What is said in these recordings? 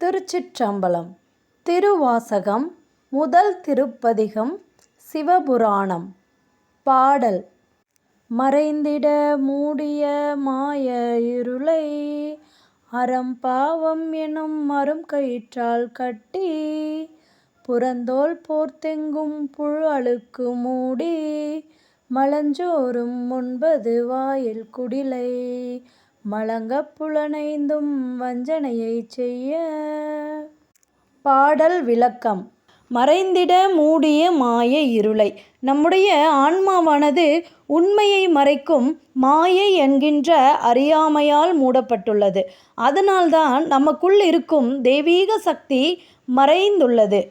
திருச்சிற்றம்பலம் திருவாசகம் முதல் திருப்பதிகம் சிவபுராணம். பாடல். மறைந்திட மூடிய மாய இருளை அறம்பாவம் எனும் மரும் கயிற்றால் கட்டி புறந்தோல் போர்த்தெங்கும் புழு அழுக்கு மூடி மலஞ்சோறும் ஒன்பது வாயில் குடிலை மலங்கப் புலனைந்தும் வஞ்சனையைச் செய்ய. பாடல் விளக்கம். மறைந்திட மூடிய மாய இருளை. நம்முடைய ஆன்மாவானது உண்மையை மறைக்கும் மாயை என்கின்ற அறியாமையால் மூடப்பட்டுள்ளது. அதனால்தான் நமக்குள் இருக்கும் தெய்வீக சக்தி மறைந்துள்ளது.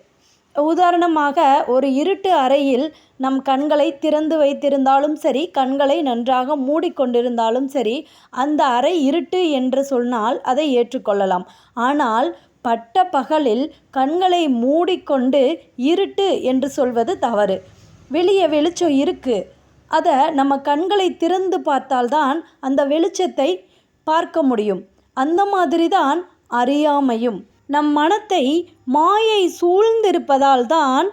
உதாரணமாக ஒரு இருட்டு அறையில் நம் கண்களை திறந்து வைத்திருந்தாலும் சரி கண்களை நன்றாக மூடிக்கொண்டிருந்தாலும் சரி அந்த அறை இருட்டு என்று சொன்னால் அதை ஏற்றுக்கொள்ளலாம். ஆனால் பட்ட பகலில் கண்களை மூடிக்கொண்டு இருட்டு என்று சொல்வது தவறு. வெளியே வெளிச்சம் இருக்குது அதை நம்ம கண்களை திறந்து பார்த்தால்தான் அந்த வெளிச்சத்தை பார்க்க முடியும். அந்த மாதிரி தான் அறியாமையும். நம் மனத்தை மாயை சூழ்ந்திருப்பதால் தான்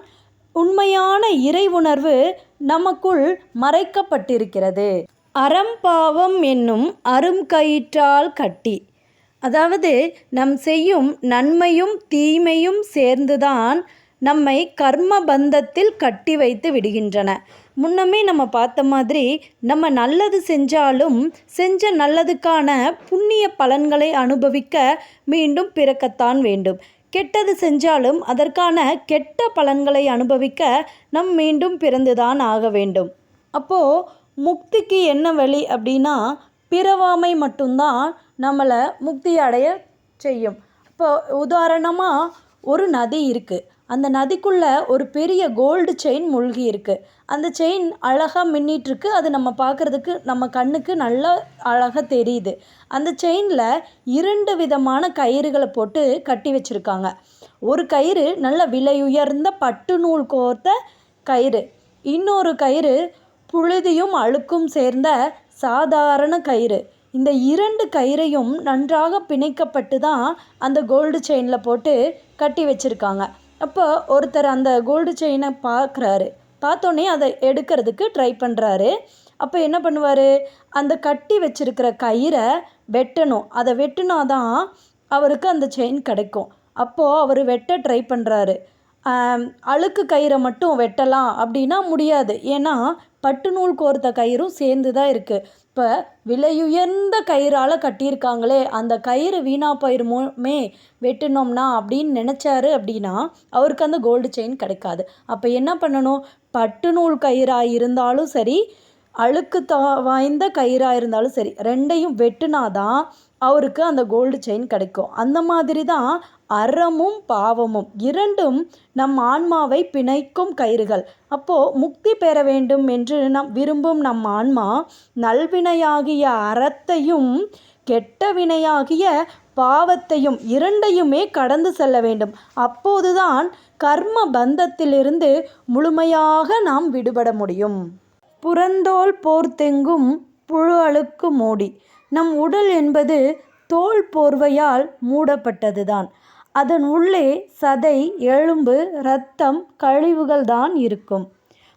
உண்மையான இறை உணர்வு நமக்குள் மறைக்கப்பட்டிருக்கிறது. அறம்பாவம் என்னும் அரும் கயிற்றால் கட்டி. அதாவது நம் செய்யும் நன்மையும் தீமையும் சேர்ந்துதான் நம்மை கர்ம பந்தத்தில் கட்டி வைத்து விடுகின்றன. முன்னமே நம்ம பார்த்த மாதிரி நம்ம நல்லது செஞ்சாலும் செஞ்ச நல்லதுக்கான புண்ணிய பலன்களை அனுபவிக்க மீண்டும் பிறக்கத்தான் வேண்டும். கெட்டது செஞ்சாலும் அதற்கான கெட்ட பலன்களை அனுபவிக்க நம் மீண்டும் பிறந்துதான் ஆக வேண்டும். அப்போது முக்திக்கு என்ன வழி அப்படின்னா பிறவாமை மட்டும்தான் நம்மளை முக்தி அடைய செய்யும். இப்போ உதாரணமாக ஒரு நதி இருக்குது அந்த நதிக்குள்ளே ஒரு பெரிய கோல்டு செயின் மூழ்கி இருக்குது அந்த செயின் அழகாக மின்னிட்டுருக்கு. அது நம்ம பார்க்குறதுக்கு நம்ம கண்ணுக்கு நல்லா அழகாக தெரியுது. அந்த செயினில் இரண்டு விதமான கயிறுகளை போட்டு கட்டி வச்சுருக்காங்க. ஒரு கயிறு நல்ல விலையுயர்ந்த பட்டு நூல் கோர்த்த கயிறு. இன்னொரு கயிறு புழுதியும் அழுக்கும் சேர்ந்த சாதாரண கயிறு. இந்த இரண்டு கயிறையும் நன்றாக பிணைக்கப்பட்டு தான் அந்த கோல்டு செயினில் போட்டு கட்டி வச்சுருக்காங்க. அப்போ ஒருத்தர் அந்த கோல்டு செயினை பார்க்குறாரு. பார்த்தோன்னே அதை எடுக்கிறதுக்கு ட்ரை பண்ணுறாரு அப்போ என்ன பண்ணுவார்? அந்த கட்டி வச்சிருக்கிற கயிறை வெட்டணும். அதை வெட்டினா தான் அவருக்கு அந்த செயின் கிடைக்கும். அப்போது அவர் வெட்ட ட்ரை பண்ணுறாரு அழுக்கு கயிறை மட்டும் வெட்டலாம் அப்படின்னா முடியாது. ஏன்னா பட்டு நூல் கோர்த்த கயிறும் சேர்ந்து தான் இருக்குது இப்போ விலையுயர்ந்த கயிறால் கட்டியிருக்காங்களே அந்த கயிறு வீணாக போயிருமோமே வெட்டினோம்னா அப்படின்னு நினச்சாரு அப்படின்னா அவருக்கு அந்த கோல்டு செயின் கிடைக்காது. அப்போ என்ன பண்ணணும்? பட்டு நூல் கயிறாக இருந்தாலும் சரி அழுக்கு தா வாய்ந்த கயிறாக இருந்தாலும் சரி ரெண்டையும் வெட்டினாதான் அவருக்கு அந்த கோல்டு செயின் கிடைக்கும். அந்த மாதிரி தான் அறமும் பாவமும் இரண்டும் நம் ஆன்மாவை பிணைக்கும் கயிறுகள். அப்போது முக்தி பெற வேண்டும் என்று நம் விரும்பும் நம் ஆன்மா நல்வினையாகிய அறத்தையும் கெட்ட வினையாகிய பாவத்தையும் இரண்டையுமே கடந்து செல்ல வேண்டும். அப்போதுதான் கர்ம பந்தத்திலிருந்து முழுமையாக நாம் விடுபட முடியும். புறந்தோல் போர்த்தெங்கும் புழு அழுக்கு மூடி. நம் உடல் என்பது தோல் போர்வையால் மூடப்பட்டதுதான். அதன் உள்ளே சதை எலும்பு இரத்தம் கழிவுகள் தான் இருக்கும்.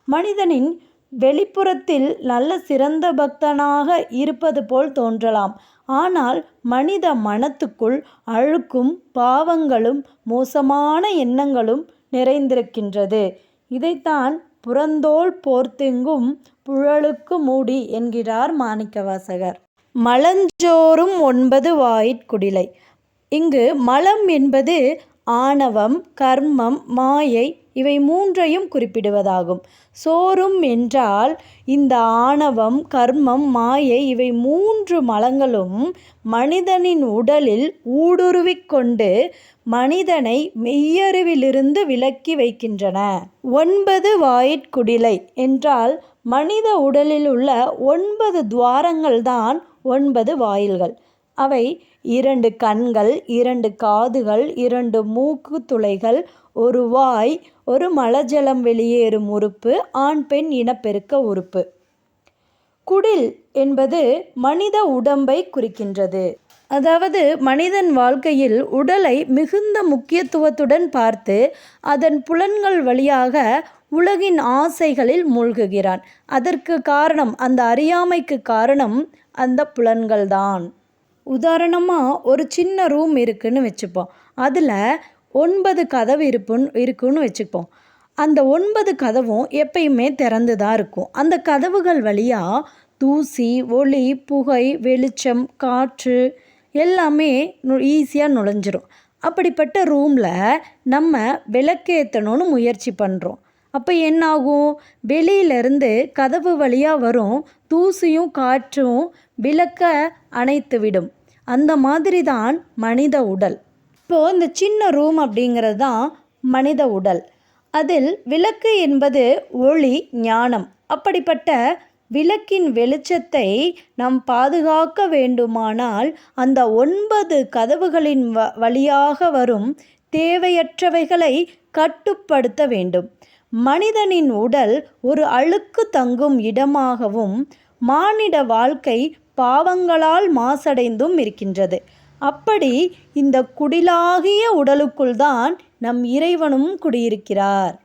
மனிதனின் வெளிப்புறத்தில் நல்ல சிறந்த பக்தனாக இருப்பது போல் தோன்றலாம். ஆனால் மனித மனத்துக்குள் அழுக்கும் பாவங்களும் மோசமான எண்ணங்களும் நிறைந்திருக்கின்றது. இதைத்தான் புறந்தோல் போர்த்தெங்கும் புழலுக்கு மூடி என்கிறார் மாணிக்கவாசகர். மலஞ்சோறும் ஒன்பது வாயிற்குடிலை இங்கு மலம் என்பது ஆணவம் கர்மம் மாயை இவை மூன்றையும் குறிப்பிடுவதாகும். சோறும் என்றால் இந்த ஆணவம் கர்மம் மாயை இவை மூன்று மலங்களும் மனிதனின் உடலில் ஊடுருவிக் கொண்டு மனிதனை மெய்யறிவிலிருந்து விலக்கி வைக்கின்றன. ஒன்பது வாயிற்குடிலை என்றால் மனித உடலில் உள்ள ஒன்பது துவாரங்கள் தான் ஒன்பது வாயில்கள். அவை இரண்டு கண்கள் இரண்டு காதுகள் இரண்டு மூக்கு துளைகள் ஒரு வாய் ஒரு மலஜலம் வெளியேறும் உறுப்பு ஆண் பெண் இனப்பெருக்க உறுப்பு. குடில் என்பது மனித உடம்பை குறிக்கின்றது. அதாவது மனிதன் வாழ்க்கையில் உடலை மிகுந்த முக்கியத்துவத்துடன் பார்த்து அதன் புலன்கள் வழியாக உலகின் ஆசைகளில் மூழ்குகிறான். அதற்கு காரணம் அந்த அறியாமைக்கு காரணம் அந்த புலன்கள்தான். உதாரணமாக ஒரு சின்ன ரூம் இருக்குன்னு வச்சுப்போம். அதில் ஒன்பது கதவு இருப்புன்னு இருக்குன்னு வச்சுப்போம். அந்த ஒன்பது கதவும் எப்பயுமே திறந்து தான் இருக்கும். அந்த கதவுகள் வழியாக தூசி ஒளி புகை வெளிச்சம் காற்று எல்லாமே ஈஸியாக நுழைஞ்சிரும். அப்படிப்பட்ட ரூமில் நம்ம விளக்கேற்றணும்னு முயற்சி பண்ணுறோம் அப்போ என்னாகும்? வெளியிலேருந்து கதவு வழியாக வரும். தூசியும் காற்றும் விளக்க அணைத்து விடும். அந்த மாதிரி தான் மனித உடல். இப்போது இந்த சின்ன ரூம் அப்படிங்கிறது தான் மனித உடல். அதில் விளக்கு என்பது ஒளி ஞானம். அப்படிப்பட்ட விளக்கின் வெளிச்சத்தை நாம் பாதுகாக்க வேண்டுமானால் அந்த ஒன்பது கதவுகளின் வ வழியாக வரும் தேவையற்றவைகளை கட்டுப்படுத்த வேண்டும். மனிதனின் உடல் ஒரு அழுக்கு தங்கும் இடமாகவும் மானிட வாழ்க்கை பாவங்களால் மாசடைந்தும் இருக்கின்றது. அப்படி இந்த குடிலாகிய உடலுக்குள் தான் நம் இறைவனும் குடியிருக்கிறார்.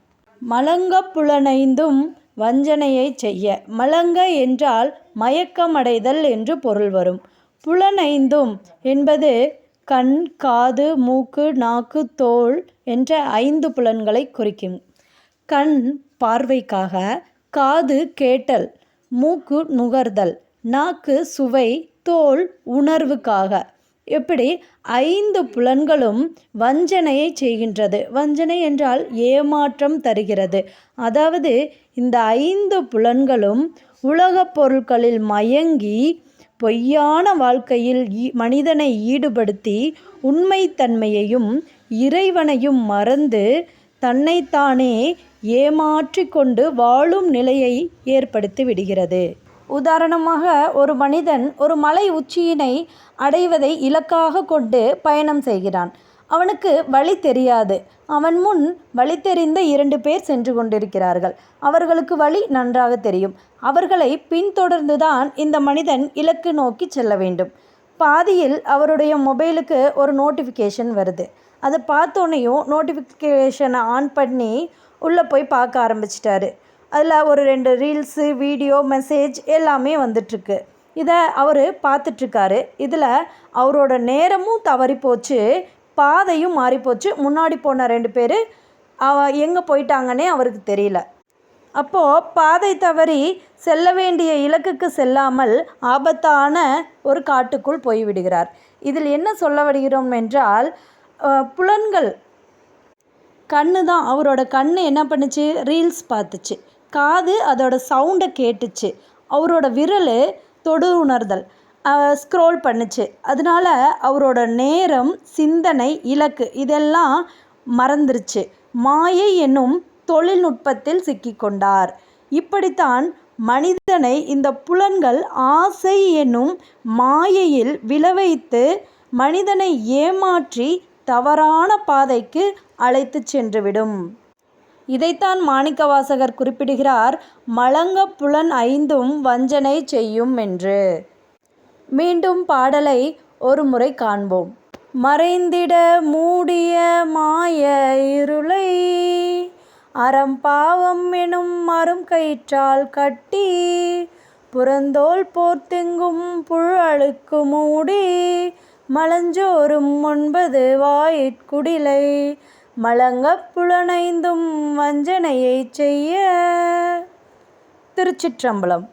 மலங்க புலனைந்தும் வஞ்சனையை செய்ய. மலங்க என்றால் மயக்கமடைதல் என்று பொருள் வரும். புலனைந்தும் என்பது கண் காது மூக்கு நாக்கு தோல் என்ற ஐந்து புலன்களை குறிக்கும். கண் பார்வைக்காக காது கேட்டல் மூக்கு நுகர்தல் நாக்கு சுவை தோல் உணர்வுக்காக. இப்படி ஐந்து புலன்களும் வஞ்சனையை செய்கின்றது. வஞ்சனை என்றால் ஏமாற்றம் தருகிறது. அதாவது இந்த ஐந்து புலன்களும் உலகப் பொருட்களில் மயங்கி பொய்யான வாழ்க்கையில் மனிதனை ஈடுபடுத்தி உண்மைத்தன்மையையும் இறைவனையும் மறந்து தன்னைத்தானே ஏமாற்றி கொண்டு வாழும் நிலையை ஏற்படுத்தி விடுகிறது. உதாரணமாக ஒரு மனிதன் ஒரு மலை உச்சியினை அடைவதை இலக்காக கொண்டு பயணம் செய்கிறான். அவனுக்கு வழி தெரியாது. அவன் முன் வழி தெரிந்த இரண்டு பேர் சென்று கொண்டிருக்கிறார்கள். அவர்களுக்கு வழி நன்றாக தெரியும். அவர்களை பின்தொடர்ந்துதான் இந்த மனிதன் இலக்கு நோக்கி செல்ல வேண்டும். பாதியில் அவருடைய மொபைலுக்கு ஒரு நோட்டிஃபிகேஷன் வருது. அதை பார்த்தோன்னையும் நோட்டிஃபிகேஷனை ஆன் பண்ணி உள்ளே போய் பார்க்க ஆரம்பிச்சிட்டாரு. அதில் ஒரு ரெண்டு ரீல்ஸு வீடியோ மெசேஜ் எல்லாமே வந்துட்டுருக்கு. இதை அவர் பார்த்துட்ருக்காரு இதில் அவரோட நேரமும் தவறி போச்சு பாதையும் மாறிப்போச்சு முன்னாடி போன ரெண்டு பேர் அவ எங்கே போயிட்டாங்கன்னே அவருக்கு தெரியல. அப்போது பாதை தவறி செல்ல வேண்டிய இலக்குக்கு செல்லாமல் ஆபத்தான ஒரு காட்டுக்குள் போய்விடுகிறார் இதில் என்ன சொல்ல வருகிறோம் என்றால் புலன்கள் கண்ணு தான் அவரோட கண் என்ன பண்ணுச்சு? ரீல்ஸ் பார்த்துச்சு. காது அதோட சவுண்டை கேட்டுச்சு. அவரோட விரல் தொடு உணர்தல் ஸ்க்ரோல் பண்ணுச்சு. அதனால அவரோட நேரம் சிந்தனை இலக்கு இதெல்லாம் மறந்துருச்சு. மாயை என்னும் தொழில்நுட்பத்தில் சிக்கிக்கொண்டார். இப்படித்தான் மனிதனை இந்த புலன்கள் ஆசை என்னும் மாயையில் விளைவைத்து மனிதனை ஏமாற்றி தவறான பாதைக்கு அழைத்து சென்றுவிடும். இதைத்தான் மாணிக்கவாசகர் குறிப்பிடுகிறார் மலங்க புலன் ஐந்தும் வஞ்சனை செய்யும் என்று. மீண்டும் பாடலை ஒரு முறை காண்போம். மறைந்திட மூடிய மாய இருளை அறம் பாவம் எனும் மரும் கயிற்றால் கட்டி புறந்தோல் போர்த்தெங்கும் புழ் மூடி மலஞ்சோறும் ஒன்பது வாயிற்குடிலை மலங்கப் புலனைந்தும் வஞ்சனையை செய்ய. திருச்சிற்றம்பலம்.